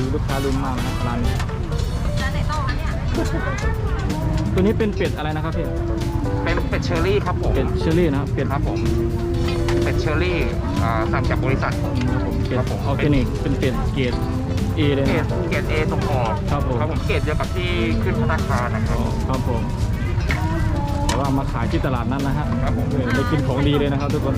ขายดีลูกค้ารุมมากนะครับร้านนี้ร้านไหนต่อคะเนี่ย ตัวนี้เป็นเป็ดอะไรนะครับพี่เป็นเป็ดเชอรี่ครับผม เป็ดเชอรี่นะครับเป็ดครับผม เป็ดเชอรี่อ่าสั่งจากบริษัทครับผมเป็ดครับผม ออร์แกนิกเป็นเป็ดเกรดเอเลยเกรนะดเกรดเอส่งออกครับผม ครับผม เกรดเดียวกับที่ขึ้นธนาคารนะครัอ๋บอครับผมแต่ว่ามาขายที่ตลาดนั้นนะฮะครับผมเออได้กินของดีเลยนะครับทุกคน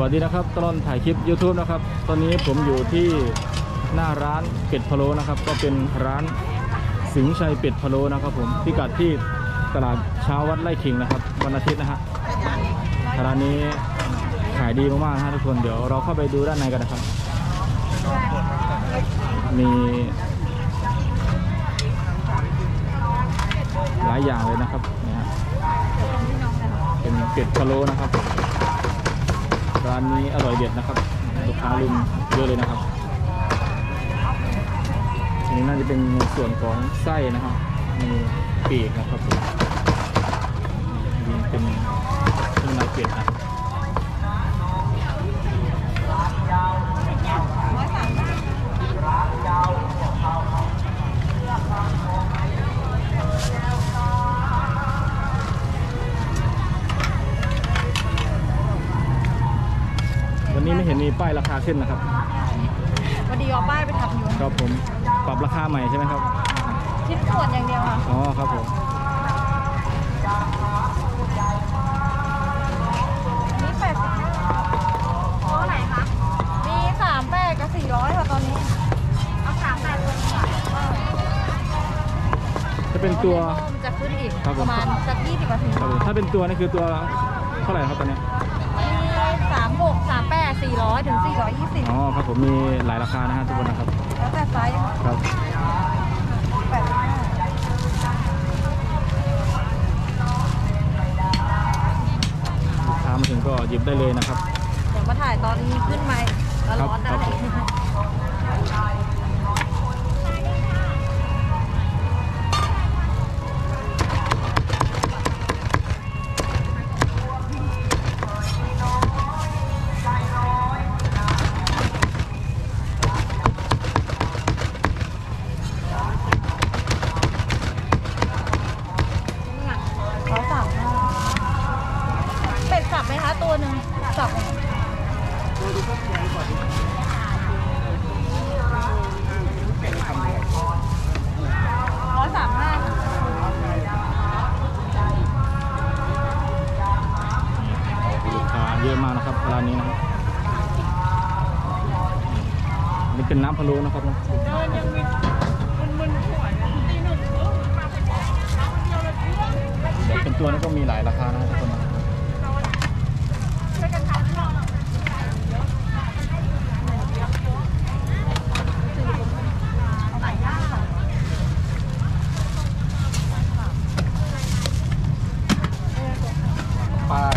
วัสดีนะครับตลอดถ่ายคลิป YouTube นะครับ ตอนนี้ผมอยู่ที่หน้าร้านเป็ดพะโล้นะครับ ก็เป็นร้านสิงห์ชัยเป็ดพะโล้นะครับ ผมพิกัดที่ตลาดเช้าวัดไร่ขิงนะครับวันอาทิตย์นะฮะร้านนี้ขายดีมากๆนะฮะทุกคนเดี๋ยวเราเข้าไปดูด้านในกันนะครับ มีหลายอย่างเลยนะครับเนี่ยฮะเป็นเป็ดพะโล้นะครับ ร้านนี้อร่อยเด็ดนะครับลูกค้ารุมเยอะเลยนะครับอันนี้น่าจะเป็นส่วนของไส้นะครับมีปีกนะครับผมนี่เป็นเครื่องในเป็ดนะายราคาขึ้นนะครับวันดีเอาป้ายไปทำอยู่ครับผมปรับราคาใหม่ใช่ไหมครับชิ้นส่วนอย่างเดียวค่ะอ๋อครับผมนี่แปดสิบเท่าไหร่คะมีสามแปดกับสี่ร้อยค่ะตอนนี้เอาสามแปดตัวนี้ก่อนถ้าเป็นตัว มันจะขึ้นอีกครับผมประมาณสักยี่สิบนาทีครับผมถ้าเป็นตัวนี่คือตัวเท่าไหร่ครับตอนนี้มีสามหก สามแปดสี่ร้อยถึงสี่ร้อยยี่สิบอ๋อครับผมมีหลายราคานะฮะทุกคนนะครับ แล้วแต่ไซส์ค่ะครับแปดสิบห้าลูกค้ามาถึงก็หยิบได้เลยนะครับ เดี๋ยวมาถ่ายตอนนี้ขึ้นไหมแล้วร้อนครัได้บร้อ นี่เป็นน้ำพะโล้นะครับนะเดี๋ยวเป็นตัวนี้ก็มีหลายราคานะครับทุกคนนะป้าย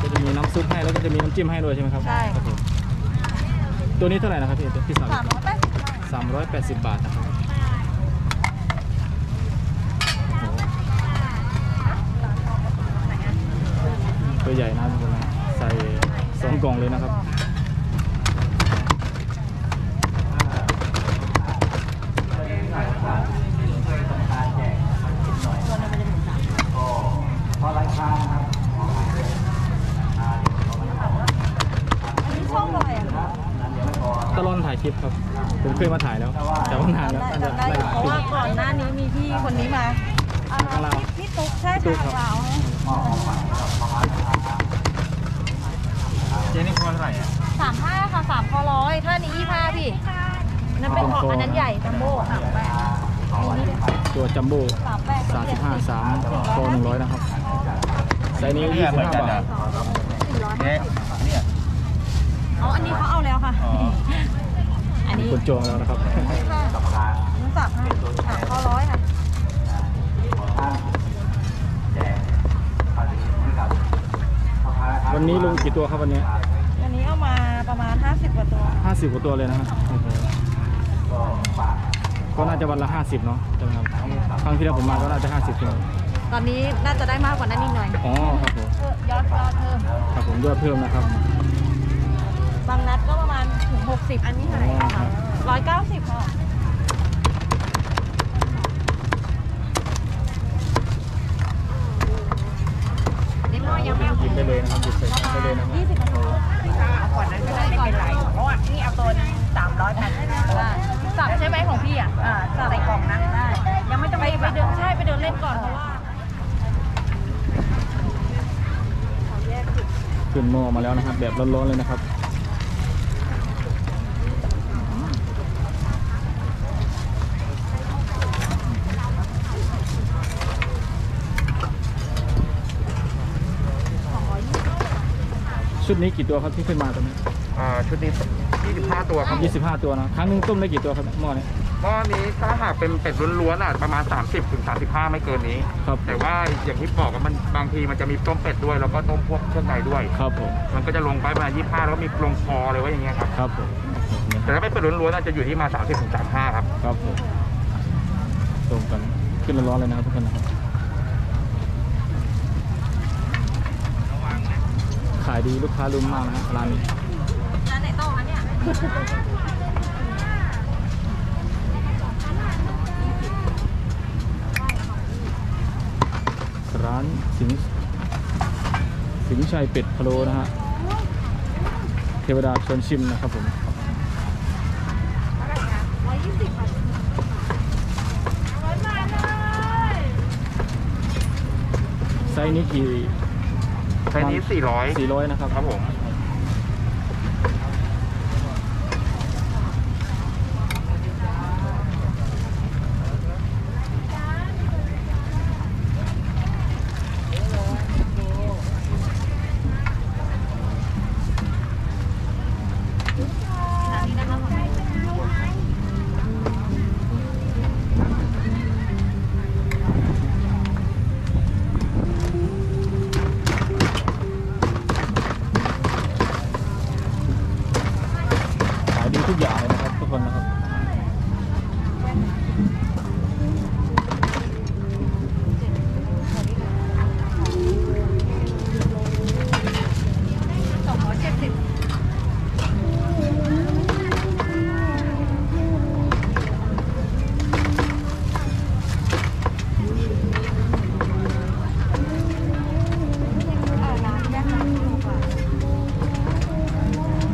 ก็จะมีน้ำซุปให้แล้วก็จะมีน้ำจิ้มให้ด้วยใช่ไหมครับใช่ ครับผมตัวนี้เท่าไหร่นะครับพี่พี่สาวสามร้อยแปดสิบสามร้อยแปดสิบบาทนะครับโอ้โหตัวใหญ่นะทุกคนนะใส่สองกล่องเลยนะครับ คลิปครับ ผมเคยมาถ่ายแล้ว แต่ว่านานแล้วเพราะว่าก่อนหน้านี้มีพี่คนนี้มาพี่ตุ๊กใช่ทางเราเจนี่คนเท่าไหร่อะสามห้าค่ะสามคอร้อยถ้านี้ยี่ห้าพี่นั่นเป็นของอันนั้นใหญ่จัมโบ้สามแปดตัวจัมโบ้สามแปดสามสิบห้าสามคอหนึ่งร้อยนะครับไซนี้ยี่สิบห้าบาท สี่ร้อยเจ๊เนี่ยอ๋ออันนี้เขาเอาแล้วค่ะ อันนี้ คนจองแล้วนะครับ ค่ะน้ำสับให้สามข้อร้อยค่ะวันนี้ลงกี่ตัวครับวันนี้ อันนี้เอามาประมาณ 50กว่าตัวห้าสิบกว่าตัวเลยนะครับโอ้โหก็น่าจะวันละห้าสิบเนาะใช่ไหมครับครั้งที่แล้วผมมาก็น่าจะห้าสิบใช่ไหมตอนนี้น่าจะได้มากกว่านั้นนิดหน่อยอ๋อครับผมเพิ่มยอดยอดเพิ่มครับผมยอดเพิ่มนะครับ บางนัดก็ ประมาณถึง60อันนี้หายอ๋อครัค่ะบร้อยเก้าสิบค่ะนิดหน่อยังไม่เอาหยิบได้เลยนะครับหยิบใส่ได้เลยนะครับยี่สิบนาทีก่อนนั้นก็ได้ไม่เป็นไรเพราะว่านี่เอาตัวสามร้อยพันได้สับใช่ไหมของพี่อะอ่าใส่กล่องนะได้ ยังไม่ต้องไปไปเดินใช่ไปเดินเล่นก่อนเพราะว่าขึ้นหม้อมาแล้วนะครับ แบบร้อนๆเลยนะครับ ชุดนี้กี่ตัวครับที่ขึ้นมาตอนนี้อ่าชุดนี้ 25 ตัวครับผม 25 ตัวนะครั้งหนึงต้มได้กี่ตัวครับหม้อนี้หม้อนี้ถ้าหากเป็นเป็ดล้วนๆอะประมาณ 30ถึง35 ไม่เกินนี้ ครับแต่ว่าอย่างที่บอกว่ามันบางทีมันจะมีต้มเป็ดด้วย แล้วก็ต้มพวกเครื่องในด้วย ครับผมมันก็จะลงไปประมาณ25 แล้วก็มีลงคอเลยว่าอย่างเงี้ยครับ ครับผมเนี่ยแต่ถ้าเป็นเป็ดล้วนๆอะจะอยู่ที่มา 30ถึง35 ครับ ครับผมตรงกันขึ้นร้อนๆเลยนะครับทุกคนนะครับ ขายดีลูกค้ารุมมากนะร้านนี้ร้านไหนต่อคะเนี่ยร้านสิงสิงชัยเป็ดพะโลนะฮะเทวดาชวนชิมนะครับผมร้อยยี่สิบค่ะร้อยมาเลยไซส์นี้กี่ ไซส์นี้400 400นะครับ ครับผม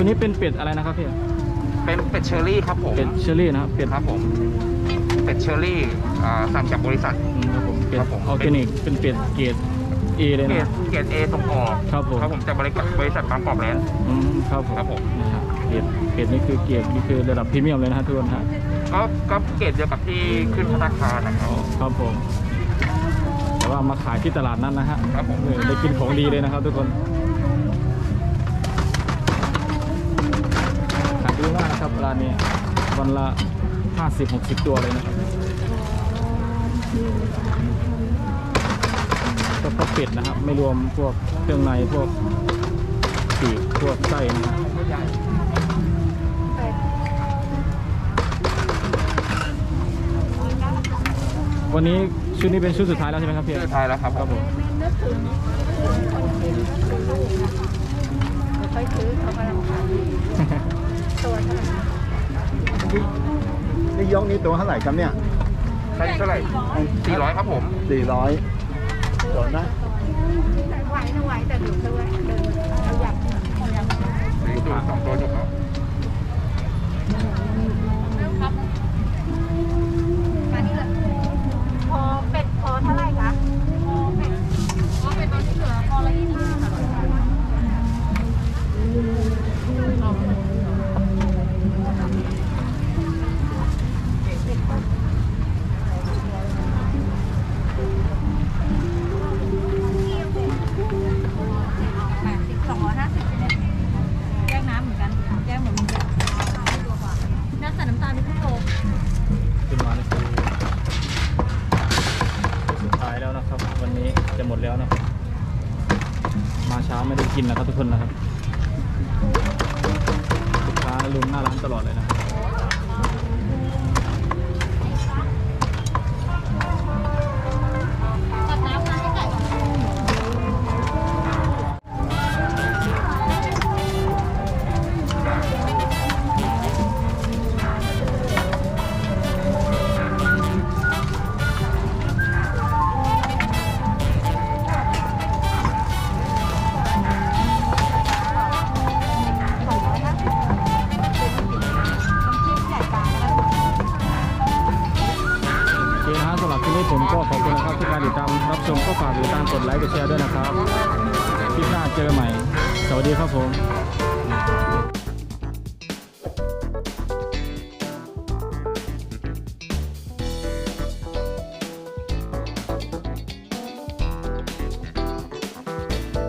ตัวนี้เป็นเป็ดอะไรนะครับพี่เป็นเป็ดเชอรี่ครับผมเป็ดเชอรี่นะครับเป็ดครับผม เป็ดเชอรี่อ่าสั่งจากบริษัท อืมครับผมเป็ดครับผม ออร์แกนิกเป็นเป็ดเกรดเอเลยเกรนะ ดเกรดเอส่งออกครับผม ครับผมจากบริษัทบริษัทบางกอกแลนด์ อืมครับผมครับผม นะฮะเป็ดเป็ดนี่คือเกรดนี่คือระดับพรีเมียมเลยนะฮะทุกคนฮะก็ก็เกรดเดียวกับที่ขึ้นพัตตาคารนะครับครับผม แต่ว่ามาขายที่ตลาดนั้นนะฮะครับผมเออได้กินของดีเลยนะครับทุกคน นะครับร้านนี้วันละ 50-60 ตัวเลยนะครับก็ก็เป็ดนะครับ ไม่รวมพวกเครื่องในพวกปีกพวกไส้นะฮะวันนี้ชุดนี้เป็นชุดสุดท้ายแล้วใช่ไหมครับพี่ชื่อไทายแล้วครับครับผมไปซื้อเขากำลังขาย ตัวเท่าไหร่นี่ยกนี้ตัวเท่าไหร่ครับเนี่ยใช่เท่าไหร่400ครับผมสี่ร้อยโดนนะไหวนะไหวแต่หนูซื้อไว้เดินเราอยากดูสองตัวจบแล้วครับมานี่เลยพอเป็ดพอเท่าไหร่คะ ไม่ได้กินนะครับทุกคนนะครับลูกค้าลุมหน้าร้านตลอดเลยนะครับ หรับที่นี้ผมก็ขอบคุณนะครับที่การติดตามรับชมก็ฝากติดตามกดไลค์กดแชร์ด้วยนะครับคลิปหน้าเจอใหม่ สวัสดีครับผม